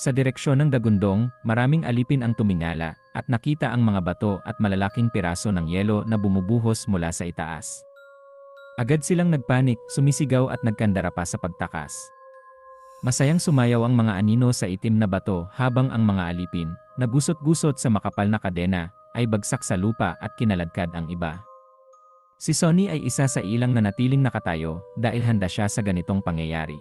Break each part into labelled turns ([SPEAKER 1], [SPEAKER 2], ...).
[SPEAKER 1] Sa direksyon ng dagundong, maraming alipin ang tumingala, at nakita ang mga bato at malalaking piraso ng yelo na bumubuhos mula sa itaas. Agad silang nagpanik, sumisigaw at nagkandara pa sa pagtakas. Masayang sumayaw ang mga anino sa itim na bato habang ang mga alipin, na gusot-gusot sa makapal na kadena, ay bagsak sa lupa at kinaladkad ang iba. Si Sonny ay isa sa ilang nanatiling nakatayo dahil handa siya sa ganitong pangyayari.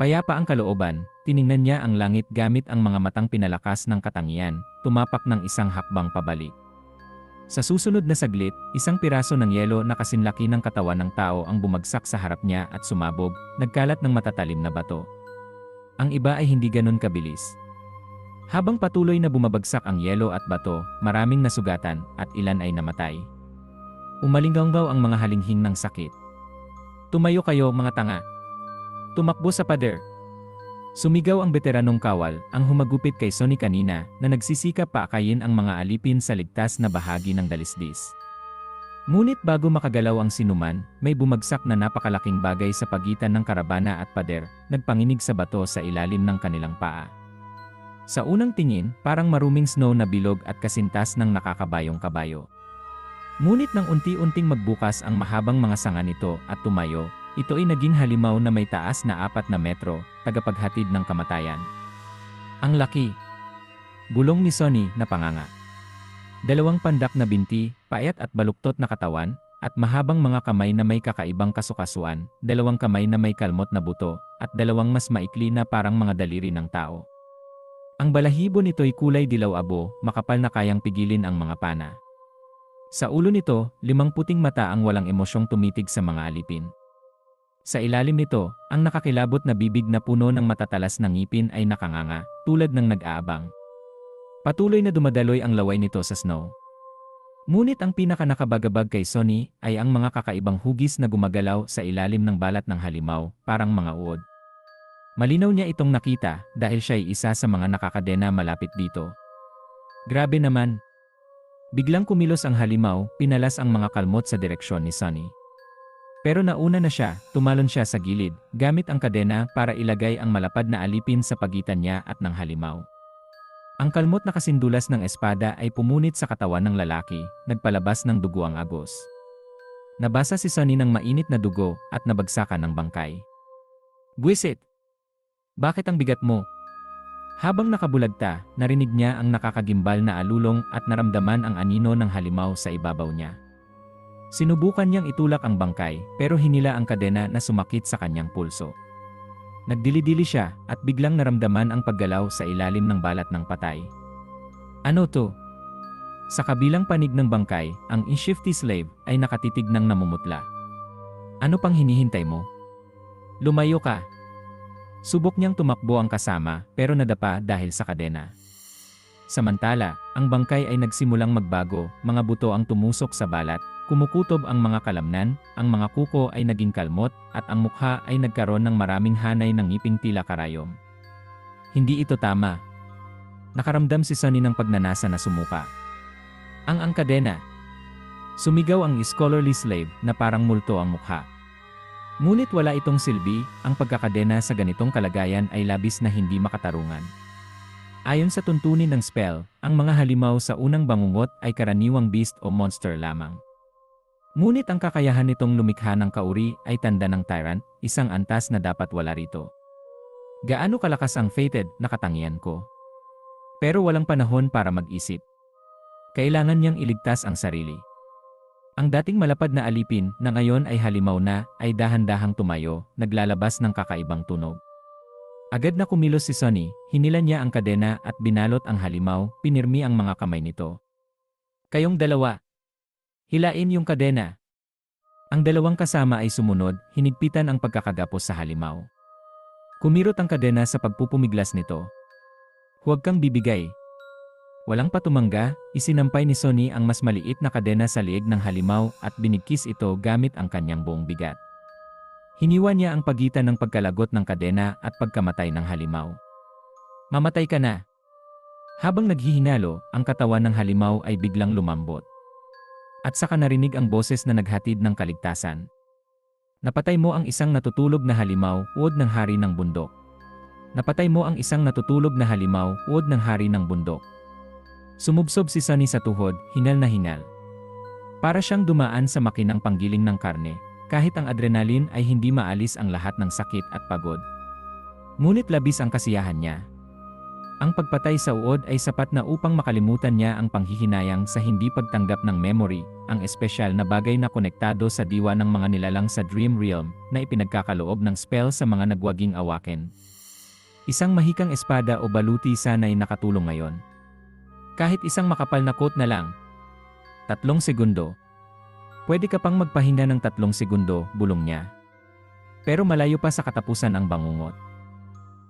[SPEAKER 1] Payapa ang kalooban, tiningnan niya ang langit gamit ang mga matang pinalakas ng katangian, tumapak ng isang hakbang pabalik. Sa susunod na saglit, isang piraso ng yelo na kasinlaki ng katawan ng tao ang bumagsak sa harap niya at sumabog, nagkalat ng matatalim na bato. Ang iba ay hindi ganon kabilis. Habang patuloy na bumabagsak ang yelo at bato, maraming nasugatan at ilan ay namatay. Umalinggaw ang mga halinghing ng sakit. Tumayo kayo mga tanga, Tumakbo sa pader. Sumigaw ang veteranong kawal, ang humagupit kay Sonny kanina, na nagsisikap paakayin ang mga alipin sa ligtas na bahagi ng dalisdis. Ngunit bago makagalaw ang sinuman, may bumagsak na napakalaking bagay sa pagitan ng karabana at pader, nagpanginig sa bato sa ilalim ng kanilang paa. Sa unang tingin, parang maruming snow na bilog at kasintas ng nakakabayong kabayo. Ngunit nang unti-unting magbukas ang mahabang mga sanga nito at tumayo, ito ay naging halimaw na may taas na apat na metro, tagapaghatid ng kamatayan. Ang laki. Bulong ni Sonny na panganga. Dalawang pandak na binti, payat at baluktot na katawan, at mahabang mga kamay na may kakaibang kasukasuan, dalawang kamay na may kalmot na buto, at dalawang mas maikli na parang mga daliri ng tao. Ang balahibo nito'y kulay dilaw-abo, makapal na kayang pigilin ang mga pana. Sa ulo nito, limang puting mata ang walang emosyong tumitig sa mga alipin. Sa ilalim nito, ang nakakilabot na bibig na puno ng matatalas na ngipin ay nakanganga, tulad ng nag-aabang. Patuloy na dumadaloy ang laway nito sa snow. Ngunit ang pinakanakabagabag kay Sonny ay ang mga kakaibang hugis na gumagalaw sa ilalim ng balat ng halimaw, parang mga uod. Malinaw niya itong nakita dahil siya ay isa sa mga nakakadena malapit dito. Grabe naman. Biglang kumilos ang halimaw, pinalas ang mga kalmot sa direksyon ni Sonny. Pero nauna na siya, tumalon siya sa gilid, gamit ang kadena para ilagay ang malapad na alipin sa pagitan niya at ng halimaw. Ang kalmot na kasindulas ng espada ay pumunit sa katawan ng lalaki, nagpalabas ng dugo ang agos. Nabasa si Sonny ng mainit na dugo at nabagsakan ng bangkay. Buisit! Bakit ang bigat mo? Habang nakabulagta, narinig niya ang nakakagimbal na alulong at naramdaman ang anino ng halimaw sa ibabaw niya. Sinubukan niyang itulak ang bangkay pero hinila ang kadena na sumakit sa kanyang pulso. Nagdili-dili siya at biglang naramdaman ang paggalaw sa ilalim ng balat ng patay. Ano to? Sa kabilang panig ng bangkay, ang shifty slave ay nakatitig ng namumutla. Ano pang hinihintay mo? Lumayo ka. Subok niyang tumakbo ang kasama pero nadapa dahil sa kadena. Samantala, ang bangkay ay nagsimulang magbago, mga buto ang tumusok sa balat, Kumukutob ang mga kalamnan, ang mga kuko ay naging kalmot, at ang mukha ay nagkaroon ng maraming hanay ng ngiping tila karayom. Hindi ito tama. Nakaramdam si Sonny ng pagnanasa na sumuka. Ang angkadena. Sumigaw ang scholarly slave na parang multo ang mukha. Ngunit wala itong silbi, ang pagkakadena sa ganitong kalagayan ay labis na hindi makatarungan. Ayon sa tuntunin ng spell, ang mga halimaw sa unang bangungot ay karaniwang beast o monster lamang. Ngunit ang kakayahan nitong lumikha ng kauri ay tanda ng tyrant, isang antas na dapat wala rito. Gaano kalakas ang fated na katangian ko? Pero walang panahon para mag-isip. Kailangan niyang iligtas ang sarili. Ang dating malapad na alipin na ngayon ay halimaw na ay dahan-dahang tumayo, naglalabas ng kakaibang tunog. Agad na kumilos si Sonny, hinila niya ang kadena at binalot ang halimaw, pinirmi ang mga kamay nito. Kayong dalawa, Hilain yung kadena. Ang dalawang kasama ay sumunod, hinigpitan ang pagkakagapos sa halimaw. Kumirot ang kadena sa pagpupumiglas nito. Huwag kang bibigay. Walang patumangga, isinampay ni Sonny ang mas maliit na kadena sa liig ng halimaw at binigkis ito gamit ang kanyang buong bigat. Hiniwa niya ang pagitan ng pagkalagot ng kadena at pagkamatay ng halimaw. Mamatay ka na. Habang naghihinalo, ang katawan ng halimaw ay biglang lumambot. At saka narinig ang boses na naghatid ng kaligtasan. Napatay mo ang isang natutulog na halimaw, uod ng hari ng bundok. Napatay mo ang isang natutulog na halimaw, uod ng hari ng bundok. Sumubsob si Sunny sa tuhod, hingal na hingal. Para siyang dumaan sa makinang panggiling ng karne, kahit ang adrenalin ay hindi maalis ang lahat ng sakit at pagod. Ngunit labis ang kasiyahan niya. Ang pagpatay sa uod ay sapat na upang makalimutan niya ang panghihinayang sa hindi pagtanggap ng memory, ang espesyal na bagay na konektado sa diwa ng mga nilalang sa Dream Realm na ipinagkakaloob ng spell sa mga nagwaging awaken. Isang mahikang espada o baluti sana'y nakatulong ngayon. Kahit isang makapal na coat na lang. Tatlong segundo. Pwede ka pang magpahinga ng tatlong segundo, bulong niya. Pero malayo pa sa katapusan ang bangungot.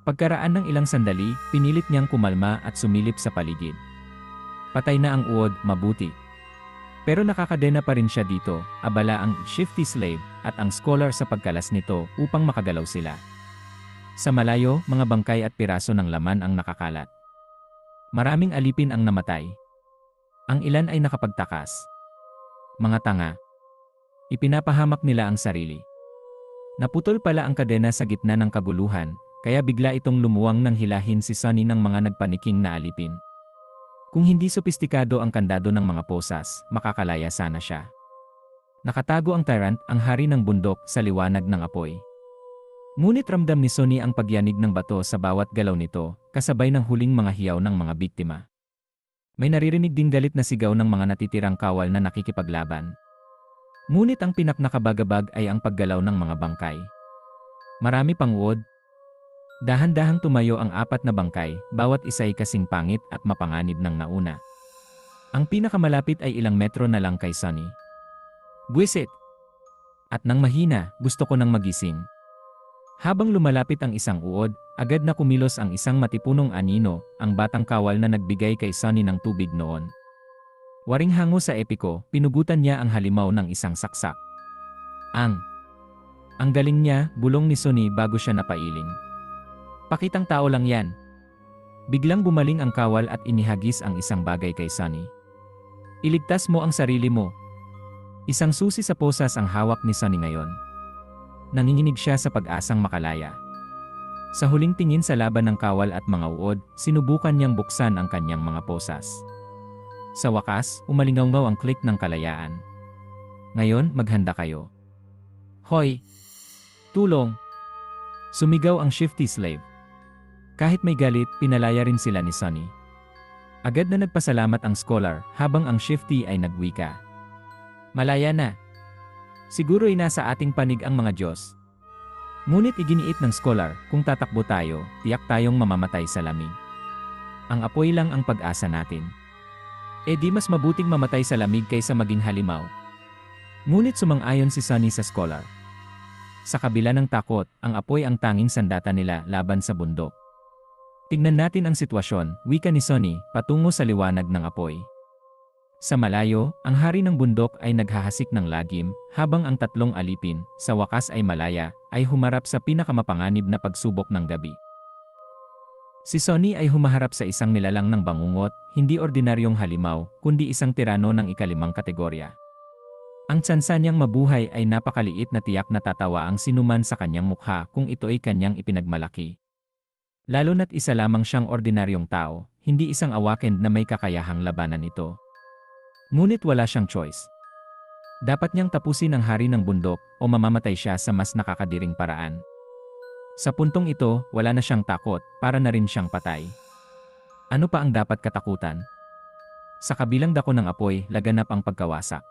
[SPEAKER 1] Pagkaraan ng ilang sandali, pinilit niyang kumalma at sumilip sa paligid. Patay na ang uod, mabuti. Pero nakakadena pa rin siya dito, abala ang shifty slave at ang scholar sa pagkalas nito upang makagalaw sila. Sa malayo, mga bangkay at piraso ng laman ang nakakalat. Maraming alipin ang namatay. Ang ilan ay nakapagtakas. Mga tanga. Ipinapahamak nila ang sarili. Naputol pala ang kadena sa gitna ng kaguluhan, kaya bigla itong lumuwang ng hilahin si Sunny ng mga nagpaniking na alipin. Kung hindi sopistikado ang kandado ng mga posas, makakalaya sana siya. Nakatago ang tyrant, ang hari ng bundok, sa liwanag ng apoy. Ngunit ramdam ni Sonny ang pagyanig ng bato sa bawat galaw nito, kasabay ng huling mga hiyaw ng mga biktima. May naririnig ding galit na sigaw ng mga natitirang kawal na nakikipaglaban. Ngunit ang pinaknakabagabag ay ang paggalaw ng mga bangkay. Marami pang uod, Dahan-dahang tumayo ang apat na bangkay, bawat isa'y kasing pangit at mapanganib ng nauna. Ang pinakamalapit ay ilang metro na lang kay Sunny. Buwisit! At nang mahina, gusto ko nang magising. Habang lumalapit ang isang uod, agad na kumilos ang isang matipunong anino, ang batang kawal na nagbigay kay Sunny ng tubig noon. Waring hango sa epiko, pinugutan niya ang halimaw ng isang saksak. Ang ang galing niya, bulong ni Sunny bago siya napailing. Pakitang tao lang yan. Biglang bumaling ang kawal at inihagis ang isang bagay kay Sunny. Iligtas mo ang sarili mo. Isang susi sa posas ang hawak ni Sunny ngayon. Nanginginig siya sa pag-asang makalaya. Sa huling tingin sa laban ng kawal at mga uod, sinubukan niyang buksan ang kanyang mga posas. Sa wakas, umalingaw ang klik ng kalayaan. Ngayon, maghanda kayo. Hoy! Tulong! Sumigaw ang shifty slave. Kahit may galit, pinalaya rin sila ni Sunny. Agad na nagpasalamat ang scholar habang ang shifty ay nagwika. Malaya na. Siguro ay nasa ating panig ang mga Diyos. Ngunit iginiit ng scholar, kung tatakbo tayo, tiyak tayong mamamatay sa lamig. Ang apoy lang ang pag-asa natin. E di mas mabuting mamatay sa lamig kaysa maging halimaw. Ngunit sumang-ayon si Sunny sa scholar. Sa kabila ng takot, ang apoy ang tanging sandata nila laban sa bundok. Tignan natin ang sitwasyon, wika ni Sonny, patungo sa liwanag ng apoy. Sa malayo, ang hari ng bundok ay naghahasik ng lagim, habang ang tatlong alipin, sa wakas ay malaya, ay humarap sa pinakamapanganib na pagsubok ng gabi. Si Sonny ay humaharap sa isang nilalang ng bangungot, hindi ordinaryong halimaw, kundi isang tirano ng ikalimang kategorya. Ang tsansa niyang mabuhay ay napakaliit na tiyak na tatawa ang sinuman sa kanyang mukha kung ito ay kanyang ipinagmalaki. Lalo na't isa lamang siyang ordinaryong tao, hindi isang awakened na may kakayahang labanan ito. Ngunit wala siyang choice. Dapat niyang tapusin ang hari ng bundok o mamamatay siya sa mas nakakadiring paraan. Sa puntong ito, wala na siyang takot, para na rin siyang patay. Ano pa ang dapat katakutan? Sa kabilang dako ng apoy, laganap ang pagkawasak.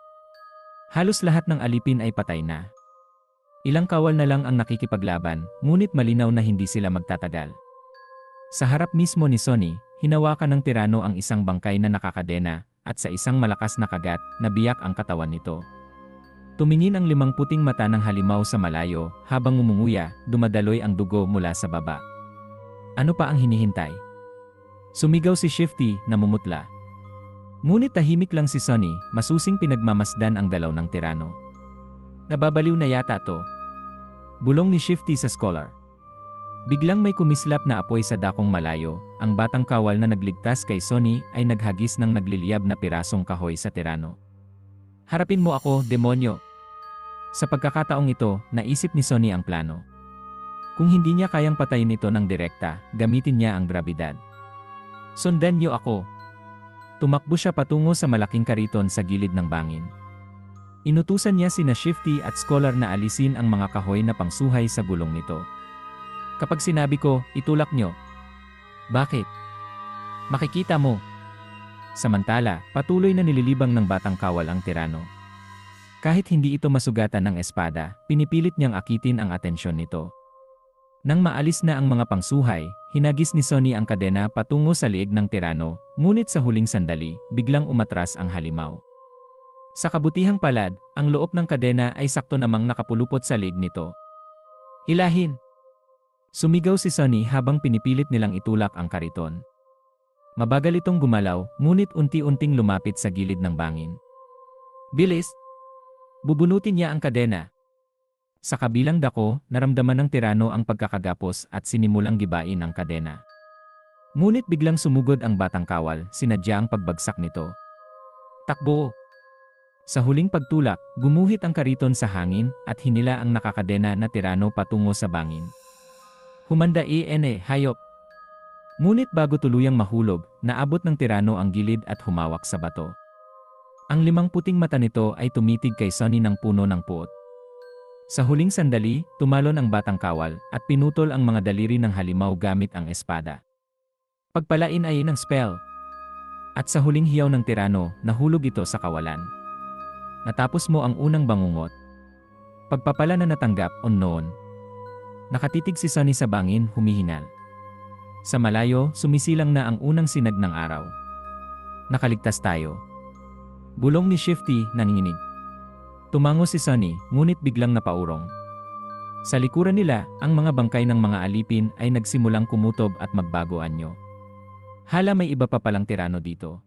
[SPEAKER 1] Halos lahat ng alipin ay patay na. Ilang kawal na lang ang nakikipaglaban, ngunit malinaw na hindi sila magtatagal. Sa harap mismo ni Sonny, hinawakan ng tirano ang isang bangkay na nakakadena, at sa isang malakas na kagat, nabiyak ang katawan nito. Tumingin ang limang puting mata ng halimaw sa malayo, habang umunguya, dumadaloy ang dugo mula sa baba. Ano pa ang hinihintay? Sumigaw si Shifty, namumutla. Ngunit tahimik lang si Sonny, masusing pinagmamasdan ang dalaw ng tirano. Nababaliw na yata to. Bulong ni Shifty sa scholar. Biglang may kumislap na apoy sa dakong malayo, ang batang kawal na nagligtas kay Sonny ay naghagis ng nagliliyab na pirasong kahoy sa tirano. Harapin mo ako, demonyo! Sa pagkakataong ito, naisip ni Sonny ang plano. Kung hindi niya kayang patayin ito ng direkta, gamitin niya ang grabidad. Sundan niyo ako. Tumakbo siya patungo sa malaking kariton sa gilid ng bangin. Inutusan niya sina Shifty at Scholar na alisin ang mga kahoy na pangsuhay sa gulong nito. Kapag sinabi ko, itulak niyo. Bakit? Makikita mo. Samantala, patuloy na nililibang ng batang kawal ang tirano. Kahit hindi ito masugatan ng espada, pinipilit niyang akitin ang atensyon nito. Nang maalis na ang mga pangsuhay, hinagis ni Sonny ang kadena patungo sa liig ng tirano, ngunit sa huling sandali, biglang umatras ang halimaw. Sa kabutihang palad, ang loob ng kadena ay sakto namang nakapulupot sa liig nito. Hilahin! Sumigaw si Sonny habang pinipilit nilang itulak ang kariton. Mabagal itong gumalaw, ngunit unti-unting lumapit sa gilid ng bangin. Bilis! Bubunutin niya ang kadena. Sa kabilang dako, naramdaman ng tirano ang pagkakagapos at sinimulang gibain ang kadena. Ngunit biglang sumugod ang batang kawal, sinadya ang pagbagsak nito. Takbo! Sa huling pagtulak, gumuhit ang kariton sa hangin at hinila ang nakakadena na tirano patungo sa bangin. Humanda ene, hayop! Ngunit bago tuluyang mahulog, naabot ng tirano ang gilid at humawak sa bato. Ang limang puting mata nito ay tumitig kay Sonny ng puno ng puot. Sa huling sandali, tumalon ang batang kawal at pinutol ang mga daliri ng halimaw gamit ang espada. Pagpalain ay ng spell. At sa huling hiyaw ng tirano, nahulog ito sa kawalan. Natapos mo ang unang bangungot. Pagpapala na natanggap, unknown. Nakatitig si Sonny sa bangin, humihingal. Sa malayo, sumisilang na ang unang sinag ng araw. Nakaligtas tayo. Bulong ni Shifty, nanginginig. Tumango si Sunny, ngunit biglang napaurong. Sa likuran nila, ang mga bangkay ng mga alipin ay nagsimulang kumutob at magbago anyo. Hala may iba pa palang tirano dito.